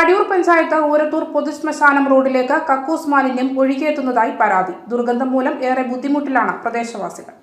പടിയൂർ പഞ്ചായത്ത് ഊരത്തൂർ പൊതുശ്മശാനം റോഡിലേക്ക് കക്കൂസ് മാലിന്യം ഒഴുകിയെത്തുന്നതായി പരാതി. ദുർഗന്ധം മൂലം ഏറെ ബുദ്ധിമുട്ടിലാണ് പ്രദേശവാസികൾ.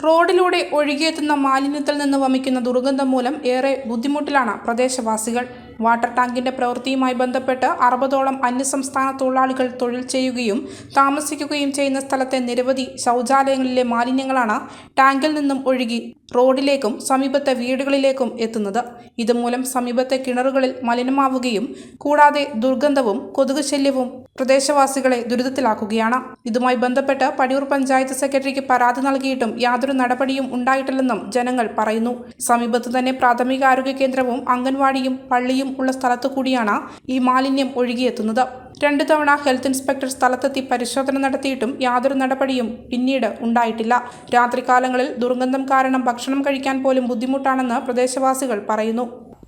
റോഡിലൂടെ ഒഴുകിയെത്തുന്ന മാലിന്യത്തിൽ നിന്ന് വമിക്കുന്ന ദുർഗന്ധം മൂലം ഏറെ ബുദ്ധിമുട്ടിലാണ് പ്രദേശവാസികൾ. വാട്ടർ ടാങ്കിന്റെ പ്രവൃത്തിയുമായി ബന്ധപ്പെട്ട് അറുപതോളം അന്യസംസ്ഥാന തൊഴിലാളികൾ തൊഴിൽ ചെയ്യുകയും താമസിക്കുകയും ചെയ്യുന്ന സ്ഥലത്തെ നിരവധി ശൗചാലയങ്ങളിലെ മാലിന്യങ്ങളാണ് ടാങ്കിൽ നിന്നും ഒഴുകി റോഡിലേക്കും സമീപത്തെ വീടുകളിലേക്കും എത്തുന്നത്. ഇതുമൂലം സമീപത്തെ കിണറുകളിൽ മലിനമാവുകയും കൂടാതെ ദുർഗന്ധവും കൊതുക് ശല്യവും പ്രദേശവാസികളെ ദുരിതത്തിലാക്കുകയാണ്. ഇതുമായി ബന്ധപ്പെട്ട് പടിയൂർ പഞ്ചായത്ത് സെക്രട്ടറിക്ക് പരാതി നൽകിയിട്ടും യാതൊരു നടപടിയും ഉണ്ടായിട്ടില്ലെന്നും ജനങ്ങൾ പറയുന്നു. സമീപത്ത് തന്നെ പ്രാഥമികാരോഗ്യ കേന്ദ്രവും അംഗൻവാടിയും പള്ളിയും ഉള്ള സ്ഥലത്തു കൂടിയാണ് ഈ മാലിന്യം ഒഴുകിയെത്തുന്നത്. രണ്ടു തവണ ഹെൽത്ത് ഇൻസ്പെക്ടർ സ്ഥലത്തെത്തി പരിശോധന നടത്തിയിട്ടും യാതൊരു നടപടിയും പിന്നീട് ഉണ്ടായിട്ടില്ല. രാത്രികാലങ്ങളിൽ ദുർഗന്ധം കാരണം ഭക്ഷണം കഴിക്കാൻ പോലും ബുദ്ധിമുട്ടാണെന്ന് പ്രദേശവാസികൾ പറയുന്നു.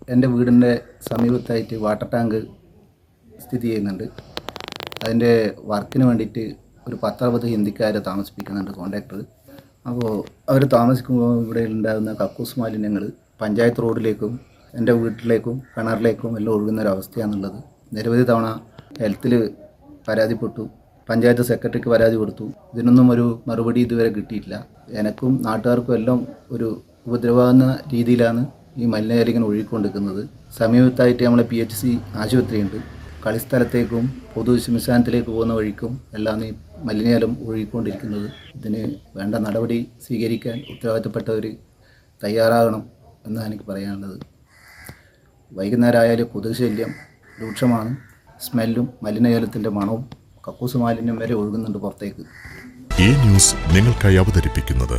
എന്റെ വീടിന്റെ സമീപത്തായിട്ട് വാട്ടർ ടാങ്ക് സ്ഥിതി ചെയ്യുന്നുണ്ട്. അതിന്റെ വർക്കിന് വേണ്ടിയിട്ട് ഒരു പത്തറുപത് ഹിന്ദിക്കാരെ താമസിപ്പിക്കുന്നുണ്ട് കോൺട്രാക്ടർ. അപ്പോൾ അവർ താമസിക്കുമ്പോൾ ഇവിടെ ഉണ്ടാകുന്ന കക്കൂസ് മാലിന്യങ്ങൾ പഞ്ചായത്ത് റോഡിലേക്കും എന്റെ വീട്ടിലേക്കും കിണറിലേക്കും എല്ലാം ഒഴുകുന്ന ഒരു അവസ്ഥയാണുള്ളത്. നിരവധി തവണ ഹെൽത്തിൽ പരാതിപ്പെട്ടു. പഞ്ചായത്ത് സെക്രട്ടറിക്ക് പരാതി കൊടുത്തു. ഇതിനൊന്നും ഒരു മറുപടി ഇതുവരെ കിട്ടിയിട്ടില്ല. എനക്കും നാട്ടുകാർക്കും എല്ലാം ഒരു ഉപദ്രവാകുന്ന രീതിയിലാണ് ഈ മലിനജലിങ്ങനെ ഒഴുകിക്കൊണ്ടിരിക്കുന്നത്. സമീപത്തായിട്ട് നമ്മളെ പി എച്ച് സി ആശുപത്രിയുണ്ട്. കളിസ്ഥലത്തേക്കും പൊതു ശ്മശാനത്തിലേക്ക് പോകുന്ന വഴിക്കും എല്ലാം ഈ മലിനജലം ഒഴുകിക്കൊണ്ടിരിക്കുന്നത്. ഇതിന് വേണ്ട നടപടി സ്വീകരിക്കാൻ ഉത്തരവാദിത്തപ്പെട്ടവർ തയ്യാറാകണം എന്നാണ് എനിക്ക് പറയാനുള്ളത്. വൈകുന്നേരം ആയാലും കൊതുക് ശല്യം രൂക്ഷമാണ്. സ്മെല്ലും മലിനജലത്തിന്റെ മണവും കക്കൂസ് മാലിന്യം വരെ ഒഴുകുന്നുണ്ട് പുറത്തേക്ക്. ഈ ന്യൂസ് നിങ്ങൾക്കായി അവതരിപ്പിക്കുന്നത്